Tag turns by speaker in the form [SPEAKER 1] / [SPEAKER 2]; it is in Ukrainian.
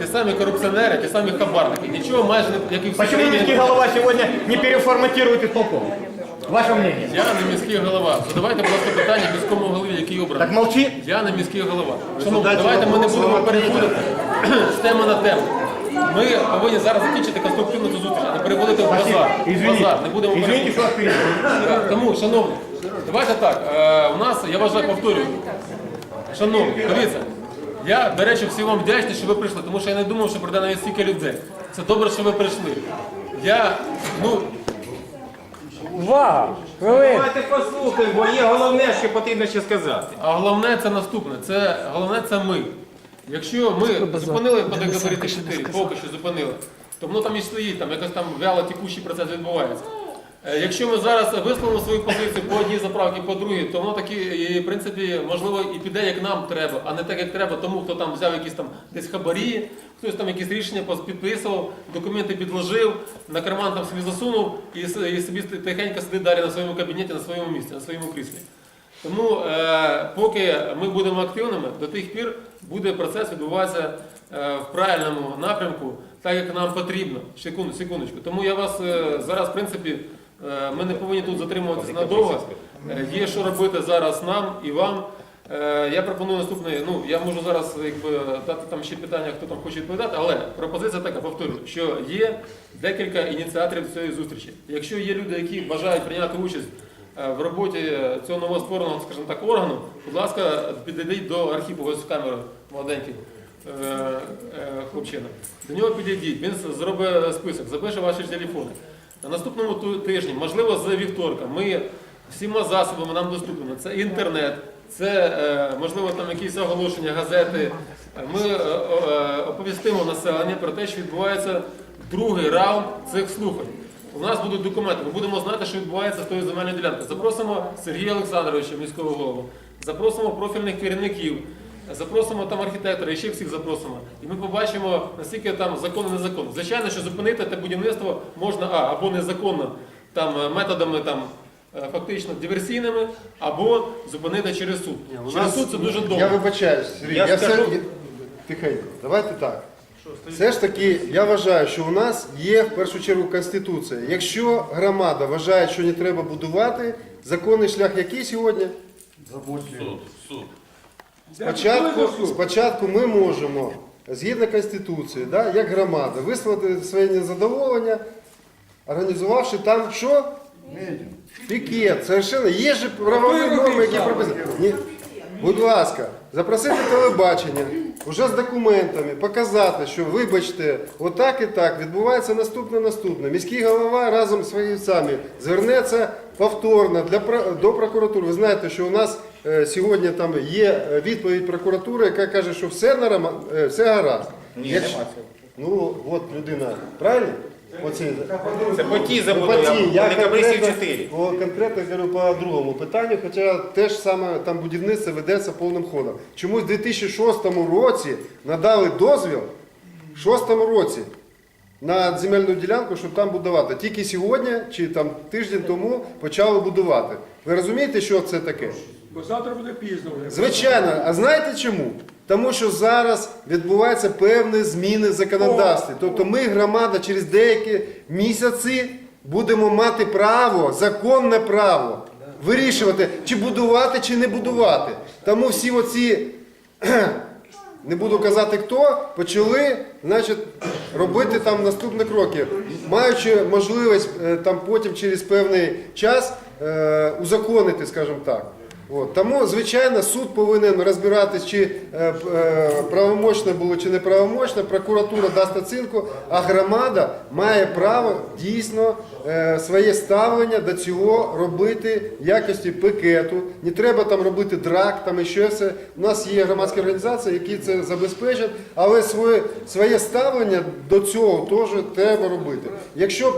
[SPEAKER 1] ті самі корупціонери, ті самі хабарники. Нічого майже не як і всі
[SPEAKER 2] Почему
[SPEAKER 1] країни.
[SPEAKER 2] міський голова сегодня не переформатирует исполком? Ваше мнение.
[SPEAKER 1] Я не міський голова. Задавайте, ласка, питання міському голові, який
[SPEAKER 2] Так молчи.
[SPEAKER 1] Я не міський голова. Шановні, давайте ми не будемо переходити з теми на тему. Ми повинні зараз закінчити конструктивну цю зустріч, а не переводити в базар.
[SPEAKER 2] Извините.
[SPEAKER 1] Базар. Не будемо
[SPEAKER 2] Извините,
[SPEAKER 1] переходити.
[SPEAKER 2] что вас перебил.
[SPEAKER 1] Тому, шановні, давайте так. Е, у нас, я вважаю, повторюю. Шановні, дивіться. Я, до речі, всім вам вдячний, що ви прийшли, тому що я не думав, що прийде навіть стільки людей. Це добре, що ви прийшли. Я, ну,
[SPEAKER 3] Увага! Хвилин!
[SPEAKER 4] Давайте послухаємо, бо є головне, що потрібно ще сказати.
[SPEAKER 1] А головне це наступне. Це головне це ми. Якщо ми зупинили по договорити 4, поки що зупинили, то воно там і стоїть, там якось там вяло текущий процес відбувається. Е, Якщо ми зараз висловимо свою позицію по одній заправці, по другій, то воно таки, і, в принципі, можливо, і піде як нам треба, а не так, як треба тому, хто там взяв якісь там десь хабарі, хтось там якісь рішення підписував, документи підложив, на карман там собі засунув і, і собі тихенько сидить далі на своєму кабінеті, на своєму місці, на своєму кріслі. Тому е, поки ми будемо активними, до тих пір буде процес відбуватися е, в правильному напрямку, так як нам потрібно. Секундочку. Тому я вас е, зараз, в принципі, ми не повинні тут затримуватися надовго. Е, є що робити зараз нам і вам. Е, я пропоную наступне. Ну я можу зараз якби дати там ще питання, хто там хоче відповідати, але пропозиція така, повторюю, що є декілька ініціаторів цієї зустрічі. Якщо є люди, які бажають прийняти участь е, в роботі цього новоствореного, скажімо так, органу, будь ласка, підійдіть до архіву, камеру молоденький е, е, хлопчина. До нього підійдіть, він зробить список, запише ваші телефони. На наступному тижні, можливо, з вівторка, ми всіма засобами нам доступні. Це інтернет, це е, можливо там якісь оголошення, газети. Ми е, е, оповістимо населення про те, що відбувається другий раунд цих слухань. У нас будуть документи, ми будемо знати, що відбувається з тою земельною ділянкою. Запросимо Сергія Олександровича, міського голову, запросимо профільних керівників, запросимо там архітектора, і ще всіх запросимо. І ми побачимо, наскільки там законно незаконно. Звичайно, що зупинити те будівництво можна а, або незаконно там, е, методами там, е, фактично диверсійними, або зупинити через суд. Через суд це дуже
[SPEAKER 5] Я
[SPEAKER 1] довго.
[SPEAKER 5] вибачаюсь, Сергій,
[SPEAKER 4] Я
[SPEAKER 5] я,
[SPEAKER 4] скажу-
[SPEAKER 5] все... Тихенько, давайте так. Все ж таки, я вважаю, що у нас є в першу чергу Конституція. Якщо громада вважає, що не треба будувати, законний шлях який сьогодні? Спочатку, спочатку ми можемо, згідно Конституції, да, як громада, висловити своє незадоволення, організувавши там що? Пікет, совершенно. Є ж правові норми, які прописані. Ні. Будь ласка, запросити телебачення, вже з документами, показати, що вибачте, отак і так відбувається наступне наступне. Міський голова разом з фахівцями звернеться повторно для, до прокуратури. Ви знаєте, що у нас е, сьогодні там є е, відповідь прокуратури, яка каже, що все, норма, е, все гаразд.
[SPEAKER 4] Ні,
[SPEAKER 5] Якщо-
[SPEAKER 4] нема
[SPEAKER 5] Ну, от людина, правильно? Оці,
[SPEAKER 4] Це по тій забудові.
[SPEAKER 5] Я конкретно,
[SPEAKER 4] 4.
[SPEAKER 5] конкретно говорю по другому питанню, хоча теж саме там будівництво ведеться повним ходом. Чомусь в 2006 році надали дозвіл, в 2006 році, на земельну ділянку, щоб там будувати. Тільки сьогодні чи там тиждень тому почали будувати. Ви розумієте, що це таке?
[SPEAKER 6] Бо завтра буде пізно. вже.
[SPEAKER 5] Звичайно, а знаєте чому? Тому що зараз відбуваються певні зміни в законодавстві. Тобто ми, громада, через деякі місяці будемо мати право, законне право вирішувати, чи будувати, чи не будувати. Тому всі оці, не буду казати хто, почали значить, робити там наступні кроки, маючи можливість е, там потім через певний час е, узаконити, скажімо так. От. Тому, звичайно, суд повинен розбиратись, чи е, е, правомочне було, чи неправомочне, прокуратура дасть оцінку, а громада має право дійсно е, своє ставлення до цього робити в якості пикету. Не треба там робити драк, там і все. У нас є громадські організації, які це забезпечать, але своє, своє ставлення до цього теж треба робити. Якщо